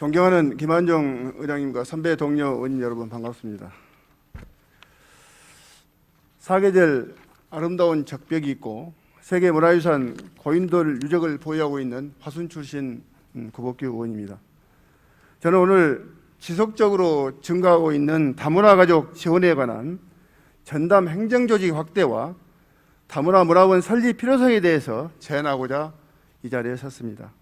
존경하는 김한종 의장님과 선배 동료 의원 여러분 반갑습니다. 사계절 아름다운 적벽이 있고 세계 문화유산 고인돌 유적을 보유하고 있는 화순 출신 음, 구복규 의원입니다. 저는 오늘 지속적으로 증가하고 있는 다문화 가족 지원에 관한 전담 행정조직 확대와 다문화 문화원 설립 필요성에 대해서 제안하고자 이 자리에 섰습니다.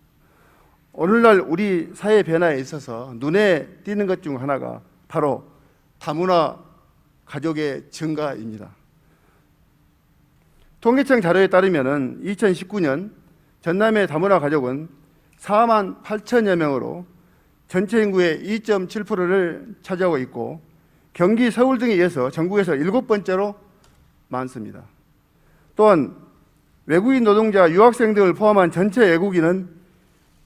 오늘날 우리 사회 변화에 있어서 눈에 띄는 것 중 하나가 바로 다문화 가족의 증가입니다. 통계청 자료에 따르면 2019년 전남의 다문화 가족은 4만 8천여 명으로 전체 인구의 2.7%를 차지하고 있고 경기 서울 등에 이어서 전국에서 일곱 번째로 많습니다. 또한 외국인 노동자, 유학생 등을 포함한 전체 외국인은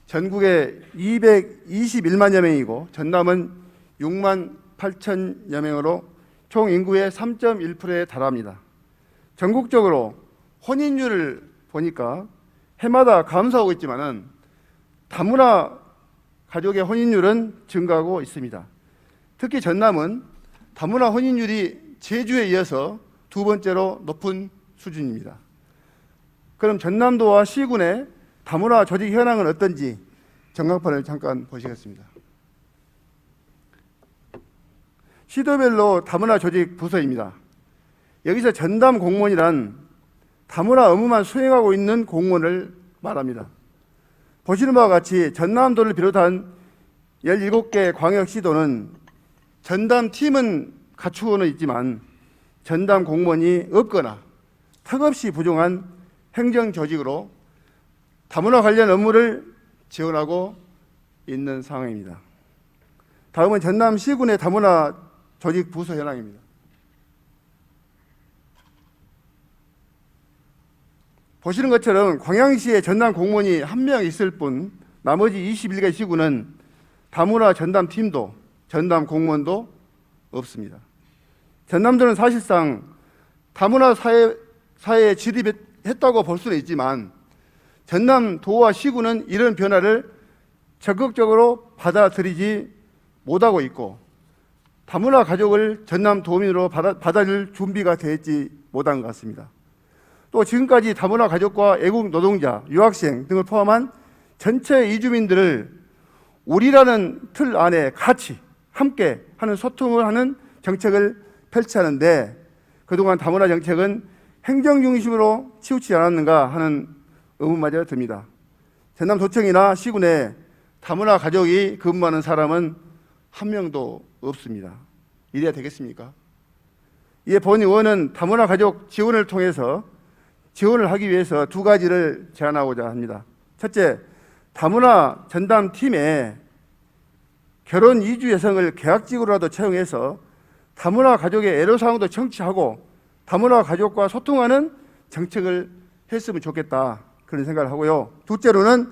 전국에 221만여 명이고 전남은 6만 8천여 명으로 총 인구의 3.1%에 달합니다. 전국적으로 혼인율을 보니까 해마다 감소하고 있지만은 다문화 가족의 혼인율은 증가하고 있습니다. 특히 전남은 다문화 혼인율이 제주에 이어서 두 번째로 높은 수준입니다. 그럼 전남도와 시군의 다문화 조직 현황은 어떤지 전광판을 잠깐 보시겠습니다. 시도별로 다문화 조직 부서입니다. 여기서 전담 공무원이란 다문화 업무만 수행하고 있는 공무원을 말합니다. 보시는 바와 같이 전남도를 비롯한 17개 광역시도는 전담 팀은 갖추고는 있지만 전담 공무원이 없거나 턱없이 부족한 행정 조직으로 다문화 관련 업무를 지원하고 있는 상황입니다. 다음은 전남 시군의 다문화 조직 부서 현황입니다. 보시는 것처럼 광양시에 전담 공무원이 한 명 있을 뿐 나머지 21개 시군은 다문화 전담 팀도 전담 공무원도 없습니다. 전남도는 사실상 다문화 사회, 사회에 진입했다고 볼 수는 있지만 전남 도와 시군은 이런 변화를 적극적으로 받아들이지 못하고 있고 다문화 가족을 전남 도민으로 받아, 받아줄 준비가 되어 있지 못한 것 같습니다. 또 지금까지 다문화 가족과 애국 노동자, 유학생 등을 포함한 전체 이주민들을 우리라는 틀 안에 같이 함께 하는 소통을 하는 정책을 펼치는데 그동안 다문화 정책은 행정 중심으로 치우치지 않았는가 하는 의문마저 듭니다. 전남 도청이나 시군에 다문화 가족이 근무하는 사람은 한 명도 없습니다. 이래야 되겠습니까? 이에 본 의원은 다문화 가족 지원을 통해서 지원을 하기 위해서 두 가지를 제안하고자 합니다. 첫째, 다문화 전담 팀에 결혼 이주 여성을 계약직으로라도 채용해서 다문화 가족의 애로사항도 청취하고 다문화 가족과 소통하는 정책을 했으면 좋겠다 그런 생각을 하고요. 둘째로는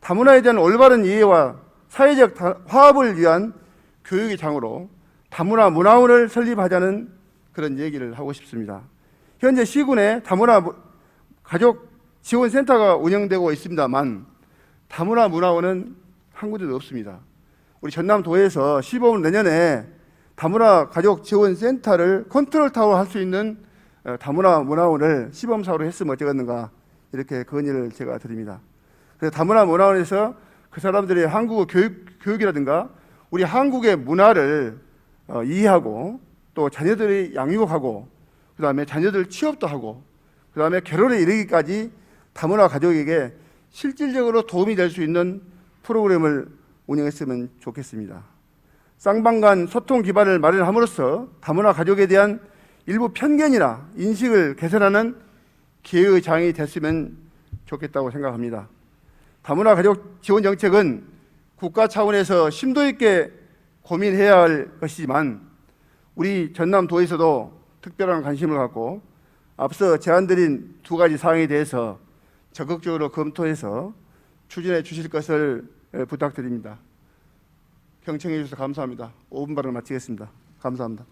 다문화에 대한 올바른 이해와 사회적 화합을 위한 교육의 장으로 다문화 문화원을 설립하자는 그런 얘기를 하고 싶습니다. 현재 시군에 다문화 가족 지원센터가 운영되고 있습니다만 다문화 문화원은 한 군데도 없습니다. 우리 전남도에서 시범 내년에 다문화 가족 지원센터를 컨트롤 타워 할 수 있는 어, 다문화 문화원을 시범 사업으로 했으면 어쩌겠는가 이렇게 건의를 제가 드립니다. 그래서 다문화 문화원에서 그 사람들의 한국어 교육 교육이라든가 우리 한국의 문화를 어, 이해하고 또 자녀들이 양육하고 그 다음에 자녀들 취업도 하고 그 다음에 결혼에 이르기까지 다문화 가족에게 실질적으로 도움이 될 수 있는 프로그램을 운영했으면 좋겠습니다. 쌍방 간 소통 기반을 마련함으로써 다문화 가족에 대한 일부 편견이나 인식을 개선하는 기회의 장이 됐으면 좋겠다고 생각합니다. 다문화 가족 지원 정책은 국가 차원에서 심도 있게 고민해야 할 것이지만 우리 전남도에서도 특별한 관심을 갖고 앞서 제안드린 두 가지 사항에 대해서 적극적으로 검토해서 추진해 주실 것을 부탁드립니다. 경청해 주셔서 감사합니다. 5분 발언 마치겠습니다. 감사합니다.